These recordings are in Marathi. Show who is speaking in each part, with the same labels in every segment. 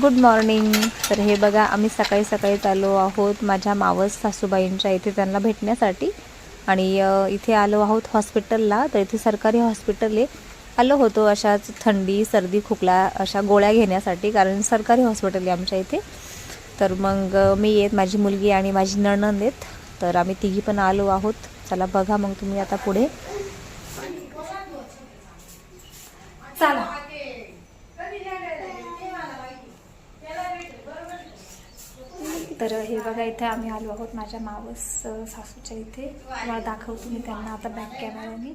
Speaker 1: गुड मॉर्निंग तर हे बघा आम्ही सकाळी सकाळी आलो आहोत माझ्या मावस सासूबाईंच्या इथे त्यांना भेटण्यासाठी. आणि इथे आलो आहोत हॉस्पिटलला. तर इथे सरकारी हॉस्पिटल आहे आलो होतो अशाच थंडी सर्दी खोकला अशा गोळ्या घेण्यासाठी कारण सरकारी हॉस्पिटल आहे आमच्या इथे. तर मग मी येत माझी मुलगी आणि माझी नणंद आहेत तर आम्ही तिघी पण आलो आहोत. चला बघा मग तुम्ही आता पुढे. चला. तर हे बघा इथे आम्ही आलो आहोत माझ्या मावस सासूच्या इथे. मला दाखवतो मी त्यांना आता बॅक कॅमेराने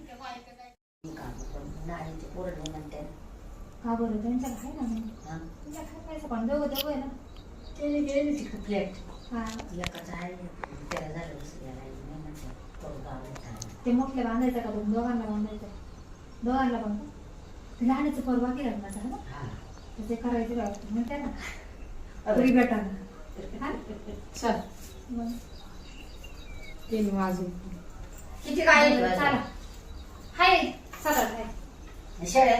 Speaker 1: हा त्यांच्या ना पण दोघं दोघं आहे ना? हा. ते मोठले बांधायचं का दोन? दोघांना बांधायचं. दोघांना बांधा ते लहानीचं परवा की लग्नाचं आहे ना तर ते करायचं काय म्हणते ना. हा?
Speaker 2: चल. तीन वाजून.
Speaker 3: किती काय?
Speaker 1: चला. हाय सगळं हाय.
Speaker 3: शेळ्या?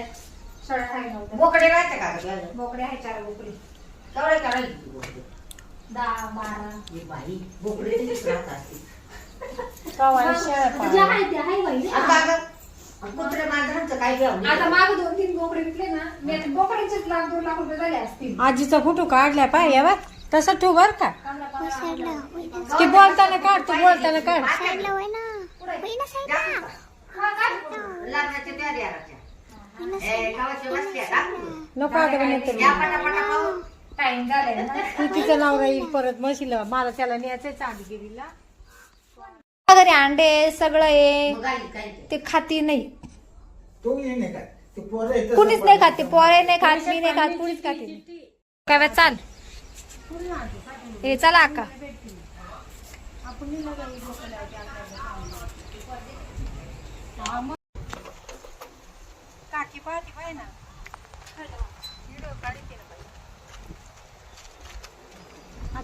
Speaker 1: सगळं हाय नव्हतं.
Speaker 3: बोकडे राहते का?
Speaker 1: बोकडे आहे चार बोकडे.
Speaker 3: केवढे करायला किती बोकडे?
Speaker 1: दहा बारा.
Speaker 3: ही बाई बोकडे कितीच राहत असते
Speaker 1: जे आहे ते आहे बाई
Speaker 3: आता अगं, कुत्रे मांजरांचं काय घ्यावं
Speaker 1: आता माग दोन तीन बोकडे विकले ना मी आता बोकड्यांचेच लाख दोन लाख रुपये झाले असतील.
Speaker 2: आजीचा फोटो काढलाय पाय बा तसा ठेव बर का. की बोलताना काढ तू बोलताना काढ? नको
Speaker 3: खाऊ.
Speaker 1: टाइम झालाय ना.
Speaker 2: तू तिचं नाव राहील परत म्हशीला मला त्याला न्यायचंय चांदगिरीला.
Speaker 1: घरी अंडे सगळं आहे
Speaker 3: ते.
Speaker 1: ते खाती नाही.
Speaker 4: तो ये नाही काय ते पोरं
Speaker 1: कुणीच नाही खाते पोरे नाही खात मी नाही खात कुणीच खाते नाही. काय चाल. हे चला अक्का
Speaker 2: काकी पाहती पाय ना.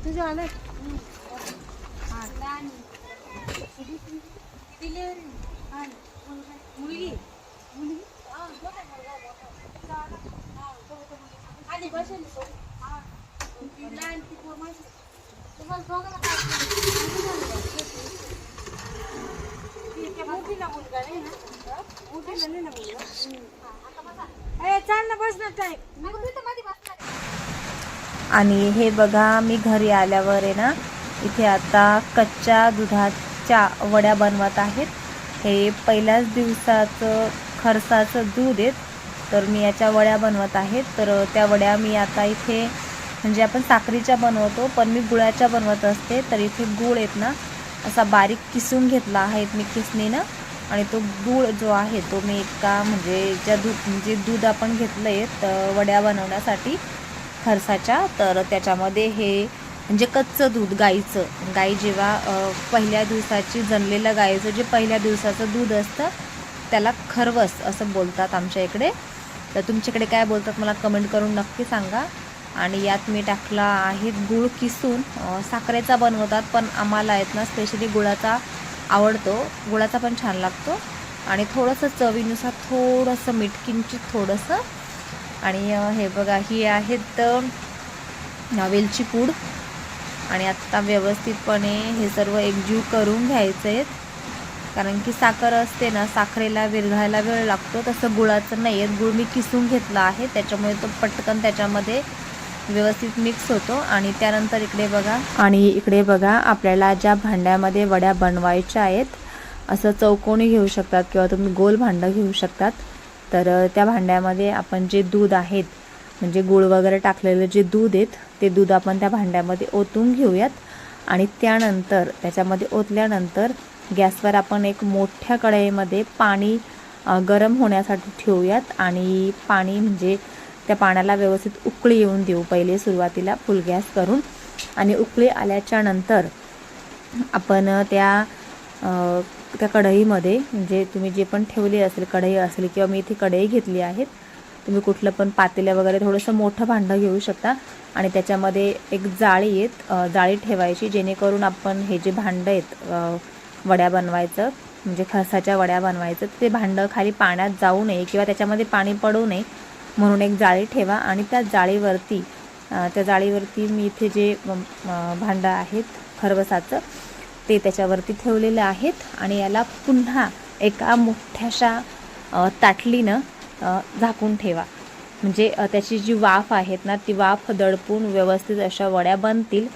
Speaker 2: तुझं आलं मुलगी. टाईम
Speaker 1: आणि हे बघा मी घरी आल्यावर आहे ना इथे आता कच्च्या दुधाच्या वड्या बनवत आहेत. हे पहिल्याच दिवसाचं खरसाचं दूध आहेत. तर मी याच्या वड्या बनवत आहेत तर त्या वड्या मी आता इथे म्हणजे आपण साखरीच्या बनवतो पण मी गुळाच्या बनवत असते तर इथे गुळ आहेत ना असा बारीक किसून घेतला आहे मी किसणीनं आणि तो गूळ जो आहे तो मी एका म्हणजे ज्या दूध म्हणजे दूध आपण घेतलं आहे तर वड्या बनवण्यासाठी खरसाच्या तर त्याच्यामध्ये हे म्हणजे कच्चं दूध गाईचं. गाई जेव्हा पहिल्या दिवसाची जनलेलं गाईचं जे पहिल्या दिवसाचं दूध असतं त्याला खरवस असं बोलतात आमच्या इकडे. तर तुमच्याकडे काय बोलतात मला कमेंट करून नक्की सांगा. आणि यात मी टाकला आहे गूळ किसून साखरेचा बनवतात पण आम्हाला आहेत ना स्पेशली गुळाचा आवडतो. गुळाचा पण छान लागतो. आणि थोडंसं चवीनुसार थोडंसं मीठ किंचित थोडंसं. आणि हे बघा ही आहेत वेलची पूड. आणि आत्ता व्यवस्थितपणे हे सर्व एकजीव करून घ्यायचं आहेत. कारण की साखर असते ना साखरेला विरघायला वेळ लागतो. तसं गुळाचं नाही आहे गुळ मी किसून घेतला आहे. त्याच्यामुळे तो पटकन त्याच्यामध्ये व्यवस्थित मिक्स होतो आणि त्यानंतर इकडे बघा. आणि इकडे बघा आपल्याला ज्या भांड्यामध्ये वड्या बनवायच्या आहेत असं चौकोनी घेऊ शकतात किंवा तुम्ही गोल भांडं घेऊ शकतात. तर त्या भांड्यामध्ये आपण जे दूध आहेत म्हणजे गुळ वगैरे टाकलेलं जे दूध आहेत ते दूध आपण त्या भांड्यामध्ये ओतून घेऊयात. आणि त्यानंतर त्याच्यामध्ये ओतल्यानंतर गॅसवर आपण एक मोठ्या कढईमध्ये पाणी गरम होण्यासाठी ठेवूयात. आणि पाणी म्हणजे त्या पाण्याला व्यवस्थित उकळी येऊन देऊ. पहिले सुरुवातीला फुल गॅस करून आणि उकळी आल्याच्यानंतर आपण त्या त्या कढईमध्ये म्हणजे तुम्ही जे पण ठेवली असेल कढई असेल किंवा मी इथे कढई घेतली आहेत तुम्ही कुठलं पण पातेलं वगैरे थोडंसं मोठं भांडं घेऊ शकता. आणि त्याच्यामध्ये एक जाळी आहेत जाळी ठेवायची जेणेकरून आपण हे जे भांडं आहेत वड्या बनवायचं म्हणजे खसाच्या वड्या बनवायचं ते भांडं खाली पाण्यात जाऊ नये किंवा त्याच्यामध्ये पाणी पडू नये. म्हणून एक जाळी ठेवा आणि त्या जाळीवरती त्या जाळीवरती मी इथे जे भांडं आहेत खरवसाचं ते त्याच्यावरती ठेवलेलं आहेत आणि याला पुन्हा एका मोठ्याशा ताटलीनं झाकून ठेवा. म्हणजे त्याची जी वाफ आहेत ना ती वाफ दडपून व्यवस्थित अशा वड्या बनतील.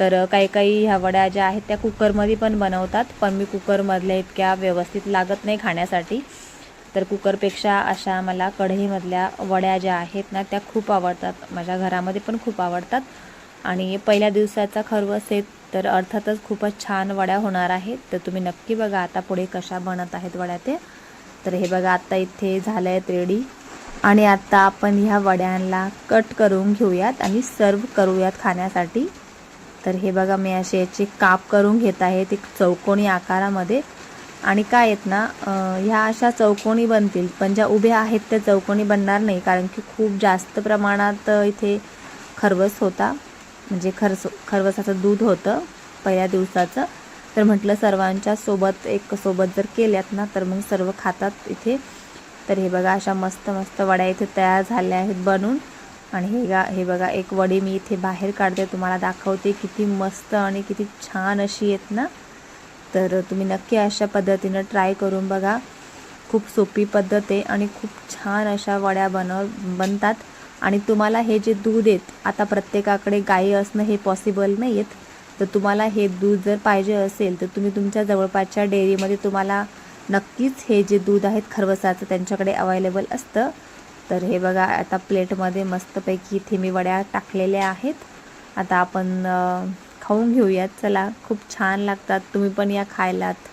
Speaker 1: तर काही काही ह्या वड्या ज्या आहेत त्या कुकरमध्ये पण बनवतात पण मी कुकरमधल्या इतक्या व्यवस्थित लागत नाही खाण्यासाठी. तर कुकरपेक्षा अशा मला कढईमधल्या वड्या ज्या आहेत ना त्या खूप आवडतात. माझ्या घरामध्ये पण खूप आवडतात. आणि पहिल्या दिवसाचा खरवस आहे तर अर्थातच खूपच छान वड्या होणार आहेत. तर तुम्ही नक्की बघा आता पुढे कशा बनत आहेत वड्या ते. तर हे बघा आत्ता इथे झालं आहेत रेडी. आणि आत्ता आपण ह्या वड्यांना कट करून घेऊयात आणि सर्व करूयात खाण्यासाठी. तर हे बघा मी असे याचे काप करून घेत आहे ते चौकोनी आकारामध्ये. आणि काय आहेत ना ह्या अशा चौकोनी बनतील. पण ज्या उभ्या आहेत त्या चौकोनी बनणार नाही कारण की खूप जास्त प्रमाणात इथे खरवस होता. म्हणजे खरस खरवसाचं दूध होतं पहिल्या दिवसाचं. तर म्हटलं सर्वांच्या सोबत एक सोबत जर केल्यात ना तर मग सर्व खातात इथे. तर हे बघा अशा मस्त मस्त वड्या इथे तयार झाल्या आहेत बनून. आणि हे गा हे बघा एक वडी मी इथे बाहेर काढते तुम्हाला दाखवते किती मस्त आणि किती छान अशी आहेत ना. तर तुम्ही नक्की अशा पद्धतीनं ट्राय करून बघा. खूप सोपी पद्धत आहे आणि खूप छान अशा वड्या बनव बनतात. आणि तुम्हाला हे जे दूध आहेत आता प्रत्येकाकडे गायी असणं हे पॉसिबल नाही आहेत तर तुम्हाला हे दूध जर पाहिजे असेल तर तुम्ही तुमच्या जवळपासच्या डेअरीमध्ये तुम्हाला नक्कीच हे जे दूध आहेत खरवसाचं त्यांच्याकडे अवेलेबल असतं. तर हे बघा आता प्लेटमध्ये मस्तपैकी इथे मी वड्या टाकलेल्या आहेत. आता आपण खाऊन घेऊयात. चला खूप छान लागतात. तुम्ही पण या खायलात.